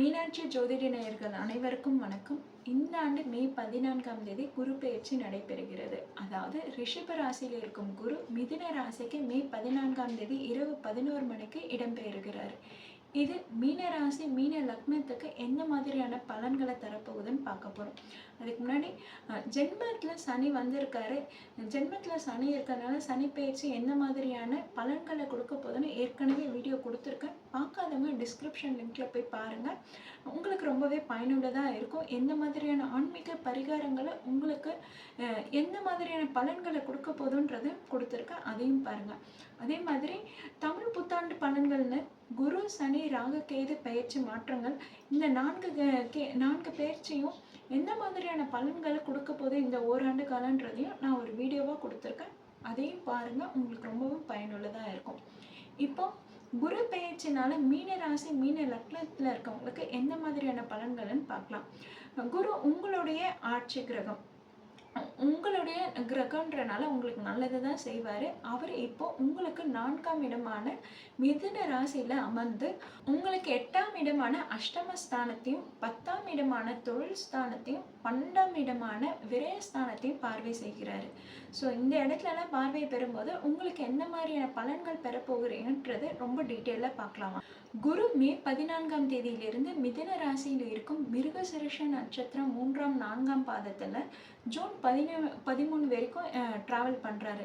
மீனாட்சி ஜோதிட நேயர்கள் அனைவருக்கும் வணக்கம். இந்த ஆண்டு மே பதினான்காம் தேதி குரு பெயர்ச்சி நடைபெறுகிறது. அதாவது ரிஷப ராசியில் இருக்கும் குரு மிதுன ராசிக்கு மே பதினான்காம் தேதி இரவு பதினோரு மணிக்கு இடம்பெயர்கிறார். இது மீன ராசி மீன லக்னத்துக்கு எந்த மாதிரியான பலன்களை தரப்போகுதுன்னு பார்க்க போகிறோம் அதுக்கு முன்னாடி ஜென்மத்தில் சனி வந்திருக்காரு. ஜென்மத்தில் சனி இருக்கிறதுனால சனி பயிற்சி எந்த மாதிரியான பலன்களை கொடுக்க போகுதுன்னு ஏற்கனவே வீடியோ கொடுத்துருக்கேன். பார்க்காதவங்க டிஸ்கிரிப்ஷன் லிங்க்ல போய் பாருங்க. உங்களுக்கு ரொம்பவே பயனுள்ளதாக இருக்கும். எந்த மாதிரியான ஆன்மீக பரிகாரங்களை உங்களுக்கு எந்த மாதிரியான பலன்களை கொடுக்க போதுன்றது கொடுத்துருக்கேன் அதையும் பாருங்க. அதே மாதிரி தமிழ் புத்தாண்டு பலன்கள்னு குரு சனி ராகு கேது பயிற்சி மாற்றங்கள் இந்த நான்கு கே- நான்கு பயிற்சியும் எந்த மாதிரியான பலன்களை கொடுக்க போகுது இந்த ஓராண்டு காலன்றதையும் நான் ஒரு வீடியோவாக கொடுத்துருக்கேன். அதையும் பாருங்கள் உங்களுக்கு ரொம்பவும் பயனுள்ளதாக இருக்கும். இப்போ குரு பெயர்ச்சினால மீன ராசி மீன லக்னத்தில் இருக்கவங்களுக்கு எந்த மாதிரியான பலன்கள்னு பார்க்கலாம். குரு உங்களுடைய ஆட்சி கிரகம். உங்களுடைய கிரகன்றனால உங்களுக்கு நல்லது தான் செய்வார். அவர் இப்போ உங்களுக்கு நான்காம் இடமான மிதுன ராசியில் அமர்ந்து உங்களுக்கு எட்டாம் இடமான அஷ்டம ஸ்தானத்தையும் பத்தாம் இடமான தொழில் ஸ்தானத்தையும் பன்னெண்டாம் இடமான விரயஸ்தானத்தையும் பார்வை செய்கிறாரு. ஸோ இந்த இடத்துலலாம் பார்வை பெறும்போது உங்களுக்கு எந்த மாதிரியான பலன்கள் பெற ரொம்ப டீட்டெயிலாக பார்க்கலாமா. குரு மே பதினான்காம் தேதியிலிருந்து மிதுன ராசியில் இருக்கும் மிருகசிருஷ நட்சத்திரம் மூன்றாம் நான்காம் பாதத்தில் ஜூன் பதினேழு பதிமூணு வரைக்கும் ட்ராவல் பண்ணுறாரு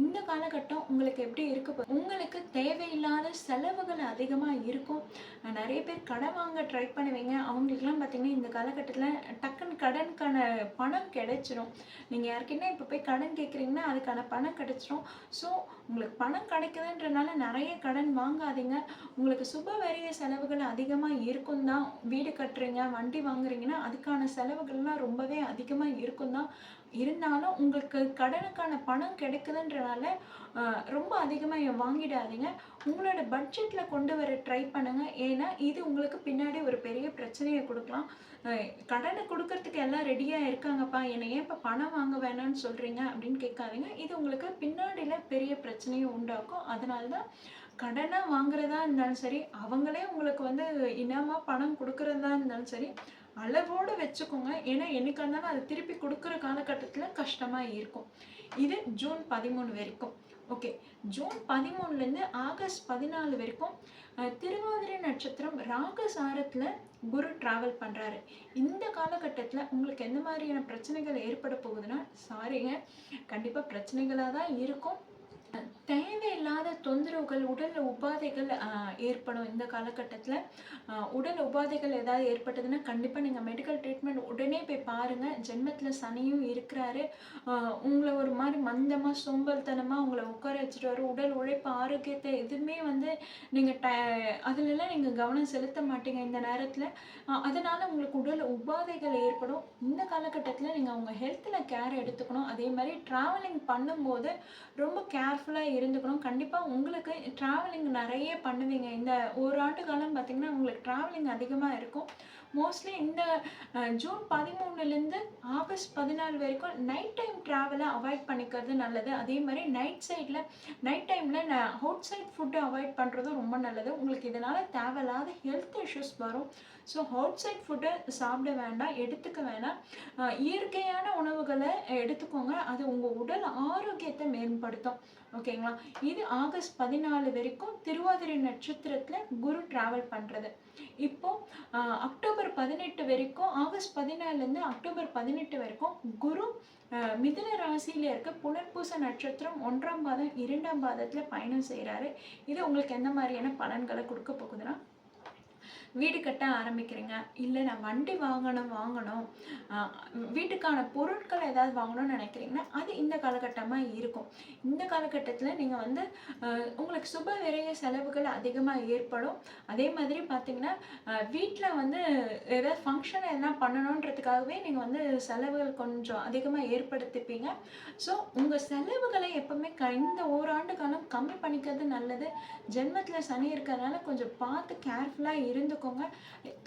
இந்த காலகட்டம் உங்களுக்கு எப்படி இருக்க உங்களுக்கு தேவையில்லாத செலவுகள் அதிகமாக இருக்கும். நிறைய பேர் கடன் வாங்க ட்ரை பண்ணுவீங்க. அவங்களுக்குலாம் பார்த்தீங்கன்னா இந்த காலகட்டத்தில் டக்குன்னு கடனுக்கான பணம் கிடைச்சிரும். நீங்கள் யாருக்கிட்ட இப்போ போய் கடன் கேட்குறீங்கன்னா அதுக்கான பணம் கிடைச்சிரும். ஸோ உங்களுக்கு பணம் கிடைக்குதுன்றனால நிறைய கடன் வாங்காதீங்க. உங்களுக்கு சுப வரிய செலவுகள் அதிகமாக இருக்கும் தான். வீடு கட்டுறீங்க வண்டி வாங்குறீங்கன்னா அதுக்கான செலவுகள்லாம் ரொம்பவே அதிகமாக இருக்கும் தான் இருந்தாலும் உங்களுக்கு கடனுக்கான பணம் கிடைக்குதுன்றனால ரொம்ப அதிகமாக வாங்கிடாதீங்க. உங்களோட பட்ஜெட்டில் கொண்டு வர ட்ரை பண்ணுங்கள் ஏன்னா இது உங்களுக்கு பின்னாடி ஒரு பெரிய பிரச்சனையை கொடுக்கலாம். கடனை கொடுக்கறதுக்கு எல்லாம் ரெடியாக இருக்காங்கப்பா. என்னை ஏன் இப்போ பணம் வாங்க வேணாம்னு சொல்கிறீங்க அப்படின்னு கேட்காதீங்க. இது உங்களுக்கு பின்னாடியில் பெரிய பிரச்சனையை உண்டாக்கும். அதனால தான் கடனாக வாங்குறதா இருந்தாலும் சரி அவங்களே உங்களுக்கு வந்து இனமாக பணம் கொடுக்குறதா இருந்தாலும் சரி அளவோடு வச்சுக்கோங்க. ஏன்னா என்னைக்கா இருந்தாலும் அதை திருப்பி கொடுக்குற காலகட்டத்தில் கஷ்டமாக இருக்கும். இது ஜூன் பதிமூணு வரைக்கும். ஓகே. ஜூன் பதிமூணுலேருந்து ஆகஸ்ட் பதினாலு வரைக்கும் திருவாதிரை நட்சத்திரம் ராகசாரத்தில் குரு ட்ராவல் பண்ணுறாரு இந்த காலகட்டத்தில் உங்களுக்கு எந்த மாதிரியான பிரச்சனைகள் ஏற்பட போகுதுன்னா சாரிங்க கண்டிப்பாக பிரச்சனைகளாக தான் இருக்கும். தேவையில்லாத தொந்தரவுகள் உடல் உபாதைகள் ஏற்படும் இந்த காலகட்டத்தில். உடல் உபாதைகள் ஏதாவது ஏற்பட்டதுன்னா கண்டிப்பாக நீங்கள் மெடிக்கல் ட்ரீட்மெண்ட் உடனே போய் பாருங்கள் ஜென்மத்தில் சனியும் இருக்கிறாரு. உங்களை ஒரு மாதிரி மந்தமாக சோம்பல்தனமாக உங்களை உட்கார வச்சுட்டு வரும் உடல் உழைப்பு ஆரோக்கியத்தை எதுவுமே வந்து நீங்கள் ட அதுலலாம் நீங்கள் கவனம் செலுத்த மாட்டீங்க இந்த நேரத்தில். அதனால் உங்களுக்கு உடல் உபாதைகள் ஏற்படும். இந்த காலகட்டத்தில் நீங்கள் உங்கள் ஹெல்த்தில் கேர் எடுத்துக்கணும். அதே மாதிரி ட்ராவலிங் பண்ணும்போது ரொம்ப கேர்ஃபுல்லாக இருந்துக்கணும். கண்டிப்பாக உங்களுக்கு ட்ராவலிங் நிறைய பண்ணுவீங்க. இந்த ஒரு ஆண்டு காலம் பார்த்தீங்கன்னா உங்களுக்கு ட்ராவலிங் அதிகமாக இருக்கும். மோஸ்ட்லி இந்த ஜூன் பதிமூணுலேருந்து ஆகஸ்ட் பதினாலு வரைக்கும் நைட் டைம் ட்ராவலை அவாய்ட் பண்ணிக்கிறது நல்லது. அதே மாதிரி நைட் சைடில் நைட் டைமில் அவுட் சைட் ஃபுட்டு அவாய்ட் பண்ணுறதும் ரொம்ப நல்லது. உங்களுக்கு இதனால் தேவையில்லாத ஹெல்த் இஷ்யூஸ் வரும். ஸோ அவுட் சைட் ஃபுட்டை சாப்பிட வேண்டாம் எடுத்துக்க வேணாம். இயற்கையான உணவுகளை எடுத்துக்கோங்க. அது உங்கள் உடல் ஆரோக்கியத்தை மேம்படுத்தும். ஓகேங்களா இது ஆகஸ்ட் பதினாலு வரைக்கும் திருவாதிரை நட்சத்திரத்தில் குரு ட்ராவல் பண்ணுறது இப்போ அக்டோபர் பதினெட்டு வரைக்கும் ஆகஸ்ட் பதினாலேருந்து அக்டோபர் பதினெட்டு வரைக்கும் குரு மிதுன ராசியில் இருக்க புனர்பூச நட்சத்திரம் ஒன்றாம் பாதம் இரண்டாம் பாதத்தில் பயணம் செய்கிறாரு இது உங்களுக்கு எந்த மாதிரியான பலன்களை கொடுக்க போகுதுன்னா வீடு கட்ட ஆரம்பிக்கிறீங்க. இல்லை நான் வண்டி வாங்கணும் வாங்கணும். வீட்டுக்கான பொருட்கள் ஏதாவது வாங்கணும்னு நினைக்கிறீங்கன்னா அது இந்த காலகட்டமாக இருக்கும். இந்த காலகட்டத்தில் நீங்கள் வந்து உங்களுக்கு சுப விரைய செலவுகள் அதிகமாக ஏற்படும். அதே மாதிரி பார்த்தீங்கன்னா வீட்டில் வந்து ஏதாவது ஃபங்க்ஷன் எதனா பண்ணணுன்றதுக்காகவே நீங்கள் வந்து செலவுகள் கொஞ்சம் அதிகமாக ஏற்படுத்திப்பீங்க. ஸோ உங்கள் செலவுகளை எப்பவுமே க இந்த ஓராண்டு காலம் கம்மி பண்ணிக்கிறது நல்லது. ஜென்மத்தில் சனி இருக்கிறதுனால கொஞ்சம் பார்த்து கேர்ஃபுல்லாக இருந்துக்கோங்க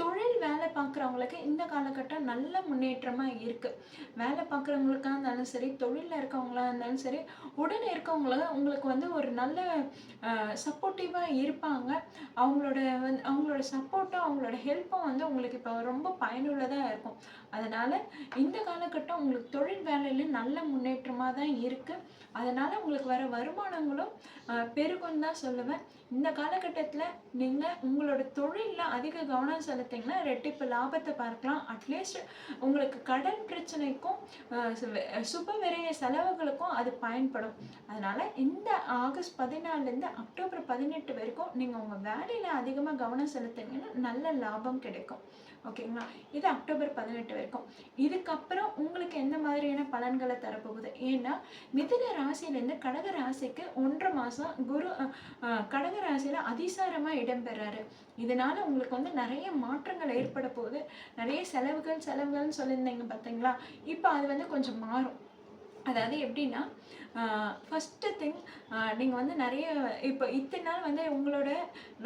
தொழில் வேலை பார்க்குறவங்களுக்கு இந்த காலகட்டம் நல்ல முன்னேற்றமாக இருக்குது வேலை பார்க்குறவங்களுக்காக இருந்தாலும் சரி தொழிலில் இருக்கவங்களா இருந்தாலும் சரி உடனே இருக்கவங்கள உங்களுக்கு வந்து ஒரு நல்ல சப்போர்ட்டிவாக இருப்பாங்க. அவங்களோட வந்து அவங்களோட சப்போர்ட்டும் அவங்களோட ஹெல்ப்பும் வந்து உங்களுக்கு இப்போ ரொம்ப பயனுள்ளதாக இருக்கும். அதனால் இந்த காலகட்டம் உங்களுக்கு தொழில் வேலையில் நல்ல முன்னேற்றமாக தான் இருக்குது அதனால் உங்களுக்கு வர வருமானங்களும் பெருகும் தான் சொல்லுவேன். இந்த காலகட்டத்தில் நீங்கள் உங்களோட தொழிலில் அதிக கவனம் செலுத்திங்கன்னா ரெட்டிப்பு லாபத்தை பார்க்கலாம். அட்லீஸ்ட் உங்களுக்கு கடன் பிரச்சனைக்கும் சுப விரைய செலவுகளுக்கும் அது பயன்படும். அதனால் இந்த ஆகஸ்ட் பதினாலுலேருந்து அக்டோபர் பதினெட்டு வரைக்கும் நீங்கள் உங்கள் வேலையில் அதிகமாக கவனம் செலுத்திங்கன்னா நல்ல லாபம் கிடைக்கும். ஓகேங்களா இது அக்டோபர் பதினெட்டு வரைக்கும். இதுக்கப்புறம் உங்களுக்கு எந்த மாதிரியான பலன்களை தரப்போகுது? ஏன்னா மிதுன ராசியிலேருந்து கடக ராசிக்கு ஒன்றரை மாதம் குரு கடக ராசியில் அதிசாரமாக இடம்பெறாரு. இதனால உங்களுக்கு வந்து நிறைய மாற்றங்கள் ஏற்பட போகுது. நிறைய செலவுகள் செலவுகள்னு சொல்லியிருந்தீங்க பார்த்தீங்களா? இப்போ அது வந்து கொஞ்சம் மாறும். அதாவது எப்படின்னா ஃபஸ்ட்டு திங் நீங்கள் வந்து நிறைய இப்போ இத்தனை நாள் வந்து உங்களோட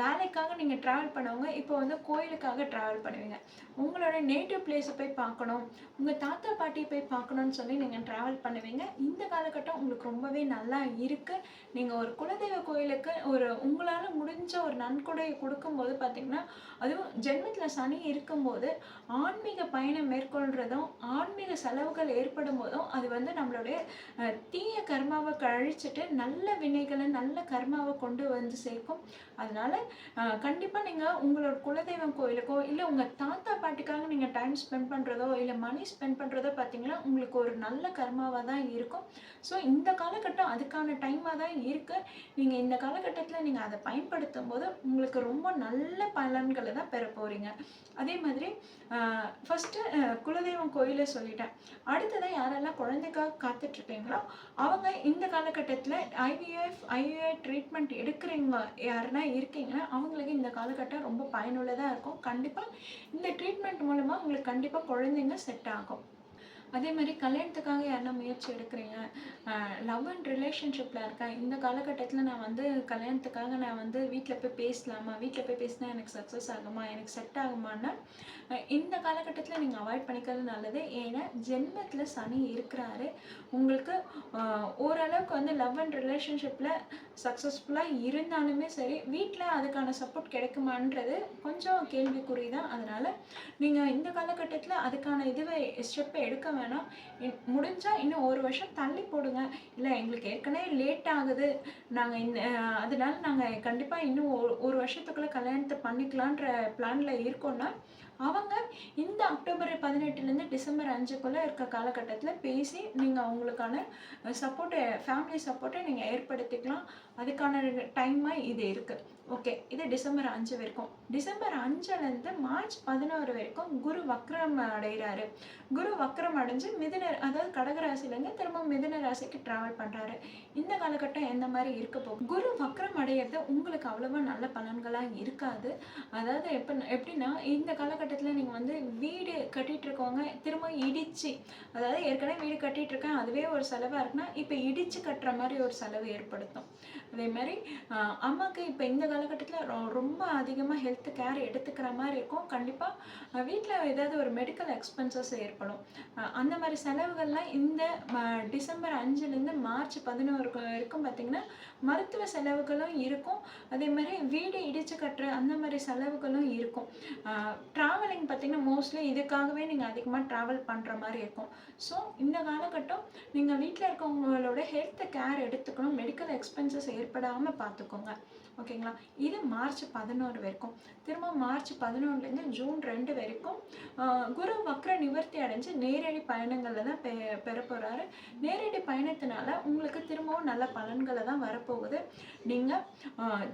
வேலைக்காக நீங்கள் ட்ராவல் பண்ணவங்க இப்போ வந்து கோயிலுக்காக ட்ராவல் பண்ணுவீங்க. உங்களோட நேட்டிவ் பிளேஸை போய் பார்க்கணும் உங்கள் தாத்தா பாட்டியை போய் பார்க்கணுன்னு சொல்லி நீங்கள் ட்ராவல் பண்ணுவீங்க. இந்த காலகட்டம் உங்களுக்கு ரொம்பவே நல்லா இருக்குது நீங்கள் ஒரு குலதெய்வ கோயிலுக்கு ஒரு உங்களால் முடிஞ்ச ஒரு நன்கொடையை கொடுக்கும்போது பார்த்திங்கன்னா அதுவும் ஜென்மத்தில் சனி இருக்கும்போது ஆன்மீக பயணம் மேற்கொள்கிறதும் ஆன்மீக செலவுகள் ஏற்படும் போதும் அது வந்து நம்மளுடைய தீய கர்மாவை கழிச்சிட்டு நல்ல வினைகளை நல்ல கர்மாவை கொண்டு வந்து சேர்க்கும். அதனால கண்டிப்பாக நீங்கள் உங்களோட குலதெய்வம் கோயிலுக்கோ இல்லை உங்கள் தாத்தா பாட்டிக்காக நீங்கள் டைம் ஸ்பெண்ட் பண்ணுறதோ இல்லை மணி ஸ்பெண்ட் பண்ணுறதோ பார்த்தீங்கன்னா உங்களுக்கு ஒரு நல்ல கர்மாவாக தான் இருக்கும். ஸோ இந்த காலகட்டம் அதுக்கான டைமாக தான் இருக்குது நீங்கள் இந்த காலகட்டத்தில் நீங்கள் அதை பயன்படுத்தும் போது உங்களுக்கு ரொம்ப நல்ல பலன்களை தான் பெற போகிறீங்க அதே மாதிரி ஃபஸ்ட்டு குலதெய்வம் கோயிலை சொல்லிட்டேன். அடுத்ததான் யாரெல்லாம் குழந்தைக்காக காத்துட்ருக்கீங்களோ அவங்க இந்த காலகட்டத்தில் ஐவிஎஃப் ஐவிஐ ட்ரீட்மெண்ட் எடுக்கிறவங்க யாருன்னா இருக்கீங்கன்னா அவங்களுக்கு இந்த காலகட்டம் ரொம்ப பயனுள்ளதாக இருக்கும். கண்டிப்பாக இந்த ட்ரீட்மெண்ட் மூலமாக உங்களுக்கு கண்டிப்பாக குழந்தைங்க செட் ஆகும். அதே மாதிரி கல்யாணத்துக்காக யாருன்னா முயற்சி எடுக்கிறீங்க? லவ் அண்ட் ரிலேஷன்ஷிப்பில் இருக்கேன். இந்த காலகட்டத்தில் நான் வந்து கல்யாணத்துக்காக நான் வந்து வீட்டில் போய் பேசலாமா? வீட்டில் போய் பேசினா எனக்கு சக்ஸஸ் ஆகுமா? எனக்கு செட் ஆகுமான்னா இந்த காலகட்டத்தில் நீங்கள் அவாய்ட் பண்ணிக்கிறது நல்லது. ஏன்னா ஜென்மத்தில் சனி இருக்கிறாரு. உங்களுக்கு ஓரளவுக்கு வந்து லவ் அண்ட் ரிலேஷன்ஷிப்பில் சக்ஸஸ்ஃபுல்லாக இருந்தாலுமே சரி வீட்டில் அதுக்கான சப்போர்ட் கிடைக்குமான்றது கொஞ்சம் கேள்விக்குறி தான். அதனால் நீங்கள் இந்த காலகட்டத்தில் அதுக்கான இதுவை ஸ்டெப்பை எடுக்க வேணாம். முடிஞ்சால் இன்னும் ஒரு வருஷம் தள்ளி போடுங்க. இல்லை எங்களுக்கு ஏற்கனவே லேட் ஆகுது. நாங்கள் இந்த அதனால நாங்கள் கண்டிப்பாக இன்னும் ஒரு ஒரு வருஷத்துக்குள்ளே கல்யாணத்தை பண்ணிக்கலான்ற பிளானில் இருக்கோன்னா அவங்க இந்த அக்டோபர் பதினெட்டுலேருந்து டிசம்பர் அஞ்சுக்குள்ளே இருக்க காலகட்டத்தில் பேசி நீங்கள் அவங்களுக்கான சப்போர்ட்டை ஃபேமிலி சப்போர்ட்டை நீங்கள் ஏற்படுத்திக்கலாம். அதுக்கான டைமாக இது இருக்குது ஓகே இது டிசம்பர் அஞ்சு வரைக்கும். டிசம்பர் அஞ்சுலேருந்து மார்ச் பதினோரு வரைக்கும் குரு வக்ரம் அடைகிறாரு. குரு வக்ரம் அடைஞ்சு மிதுன அதாவது கடகராசிலேருந்து திரும்ப மிதுன ராசிக்கு ட்ராவல் பண்ணுறாரு இந்த காலகட்டம் எந்த மாதிரி இருக்க போகும் குரு வக்ரம் அடையிறது உங்களுக்கு அவ்வளோவா நல்ல பலன்களாக இருக்காது. அதாவது எப்போ எப்படின்னா இந்த காலகட்டத்தில் நீங்கள் வந்து வீடு கட்டிகிட்டு இருக்கவங்க திரும்ப இடித்து அதாவது ஏற்கனவே வீடு கட்டிகிட்டு இருக்கேன் அதுவே ஒரு செலவாக இருக்குன்னா இப்போ இடித்து கட்டுற மாதிரி ஒரு செலவு ஏற்படுத்தும். அதே மாதிரி அம்மாவுக்கு இப்போ இந்த காலகட்டத்தில் ரொம்ப அதிகமாக ஹெல்த் கேர் எடுத்துக்கிற மாதிரி இருக்கும். கண்டிப்பாக வீட்டில் ஏதாவது ஒரு மெடிக்கல் எக்ஸ்பென்சஸ் ஏற்படும். அந்த மாதிரி செலவுகள்லாம் இந்த டிசம்பர் அஞ்சுலேருந்து மார்ச் பதினோரு வரைக்கும் பார்த்திங்கன்னா மருத்துவ செலவுகளும் இருக்கும். அதே மாதிரி வீடு இடித்து கட்டுற அந்த மாதிரி செலவுகளும் இருக்கும். ட்ராவலிங் பார்த்திங்கன்னா மோஸ்ட்லி இதுக்காகவே நீங்கள் அதிகமாக ட்ராவல் பண்ணுற மாதிரி இருக்கும். ஸோ இந்த காலகட்டம் நீங்கள் வீட்டில் இருக்கவங்களோட ஹெல்த் கேர் எடுத்துக்கணும். மெடிக்கல் எக்ஸ்பென்சஸ் ஏற்படாமல் பார்த்துக்கோங்க ஓகேங்களா? இது மார்ச் பதினோரு வரைக்கும். திரும்ப மார்ச் பதினொன்றுலேருந்து ஜூன் ரெண்டு வரைக்கும் குரு வக்ர நிவர்த்தி அடைஞ்சு நேரடி பயணங்களில் தான் பெ பெற போகிறாரு நேரடி பயணத்தினால உங்களுக்கு திரும்பவும் நல்ல பலன்களை தான் வரப்போகுது. நீங்கள்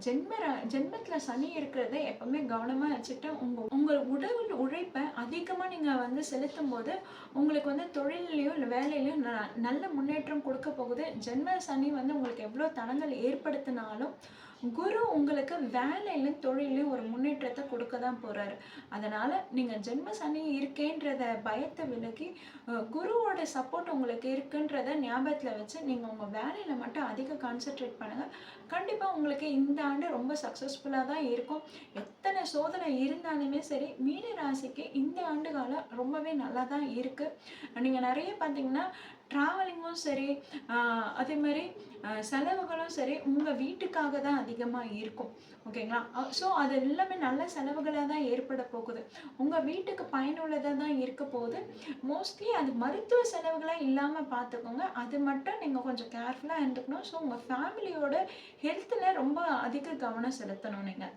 ஜென்ம ஜென்மத்தில் சனி இருக்கிறத எப்பவுமே கவனமாக வச்சுட்டு உங்கள் உங்கள் உடல் உழைப்பை அதிகமாக நீங்கள் வந்து செலுத்தும் போது உங்களுக்கு வந்து தொழிலையும் இல்லை வேலையிலையும் நல்ல முன்னேற்றம் கொடுக்க போகுது. ஜென்ம சனி வந்து உங்களுக்கு எவ்வளோ தளங்கள் ஏற்படுத்தினாலும் குரு உங்களுக்கு வேலையிலும் தொழிலையும் ஒரு முன்னேற்றத்தை கொடுக்க தான் போகிறாரு அதனால் நீங்கள் ஜென்ம சனி இருக்கேன்றத பயத்தை விலக்கி குருவோட சப்போர்ட் உங்களுக்கு இருக்குன்றத ஞாபகத்தில் வச்சு நீங்கள் உங்கள் வேலையில் மட்டும் அதிக கான்சென்ட்ரேட் பண்ணுங்கள் கண்டிப்பாக உங்களுக்கு இந்த ஆண்டு ரொம்ப சக்ஸஸ்ஃபுல்லாக தான் இருக்கும். எத்தனை சோதனை இருந்தாலுமே சரி மீன ராசிக்கு இந்த ஆண்டு காலம் ரொம்பவே நல்லா தான் இருக்குது நீங்கள் நிறைய பார்த்தீங்கன்னா ட்ராவலிங்கும் சரி அதே மாதிரி செலவுகளும் சரி உங்கள் வீட்டுக்காக தான் அதிகமாக இருக்கும். ஓகேங்களா? ஸோ அது எல்லாமே நல்ல செலவுகளாக தான் ஏற்பட போகுது. உங்கள் வீட்டுக்கு பயனுள்ளதாக தான் இருக்க போகுது. மோஸ்ட்லி அது மருத்துவ செலவுகளாக இல்லாமல் பார்த்துக்கோங்க அது மட்டும் நீங்கள் கொஞ்சம் கேர்ஃபுல்லாக இருந்துக்கணும். ஸோ உங்கள் ஃபேமிலியோட ஹெல்த்தில் ரொம்ப அதிக கவனம் செலுத்தணும் நீங்கள்